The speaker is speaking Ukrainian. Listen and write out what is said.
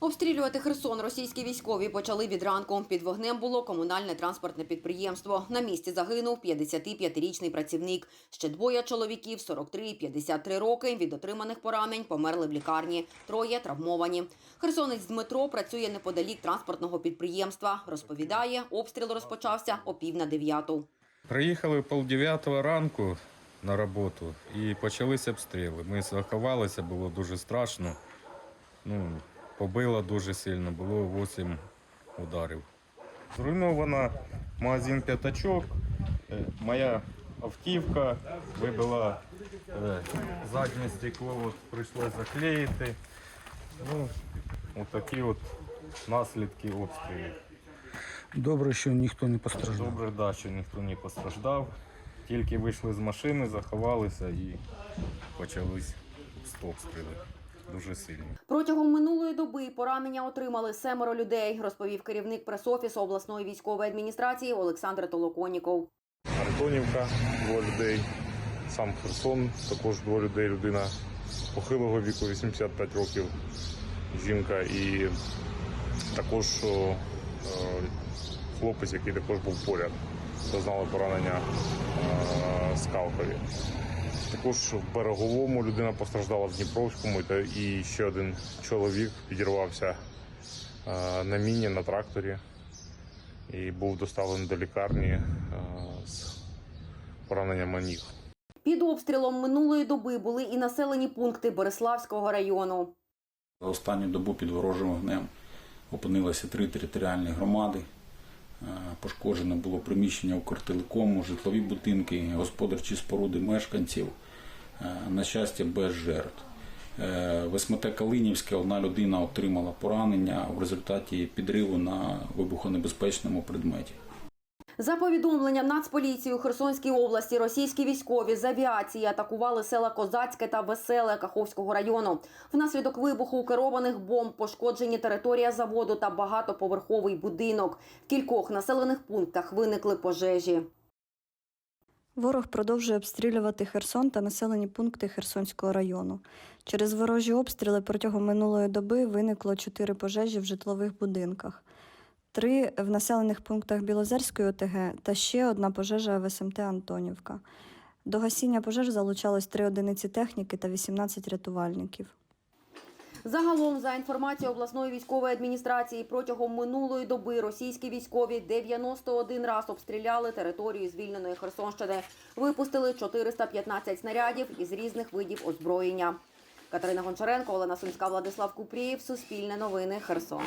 Обстрілювати Херсон російські військові почали від ранку. Під вогнем було комунальне транспортне підприємство. На місці загинув 55-річний працівник. Ще двоє чоловіків 43 і 53 роки від отриманих поранень померли в лікарні. Троє травмовані. Херсонець Дмитро працює неподалік транспортного підприємства. Розповідає, обстріл розпочався о пів на дев'яту. Приїхали пол дев'ятого ранку на роботу і почалися обстріли. Ми заховалися, було дуже страшно. Ну, побило дуже сильно, було 8 ударів. Зруйнована магазин п'ятачок, е, моя автівка вибила е, заднє стекло, от прийшлося заклеїти. Ну, от такі от наслідки обстрілів. Добре, що ніхто не постраждав. Добре, да, що ніхто не постраждав. Тільки вийшли з машини, заховалися і почались обстріли. Дуже сильні. Протягом минулої доби поранення отримали семеро людей, розповів керівник пресофісу обласної військової адміністрації Олександр Толоконіков. Антонівка, двоє людей. Сам Херсон, також двоє людей. Людина похилого віку, 85 років, жінка і також о, е, хлопець, який також був поряд. Зазнали поранення е, скалкові. Також в береговому людина постраждала в Дніпровському і ще один чоловік підірвався е, на міні на тракторі і був доставлений до лікарні е, з пораненням ніг. Під обстрілом минулої доби були і населені пункти Бориславського району. За останню добу під ворожим вогнем опинилися три територіальні громади. Е, Пошкоджено було приміщення Укртелекому, житлові будинки, господарчі споруди мешканців. Е, На щастя, без жертв. Весмете Калинівське одна людина отримала поранення в результаті підриву на вибухонебезпечному предметі. За повідомленням Нацполіції у Херсонській області, російські військові з авіації атакували села Козацьке та Веселе Каховського району. Внаслідок вибуху керованих бомб пошкоджені територія заводу та багатоповерховий будинок. В кількох населених пунктах виникли пожежі. Ворог продовжує обстрілювати Херсон та населені пункти Херсонського району. Через ворожі обстріли протягом минулої доби виникло чотири пожежі в житлових будинках, три в населених пунктах Білозерської ОТГ та ще одна пожежа в СМТ Антонівка. До гасіння пожеж залучалось три одиниці техніки та 18 рятувальників. Загалом, за інформацією обласної військової адміністрації, протягом минулої доби російські військові 91 раз обстріляли територію звільненої Херсонщини. Випустили 415 снарядів із різних видів озброєння. Катерина Гончаренко, Олена Сумська, Владислав Купрієв, Суспільне новини, Херсон.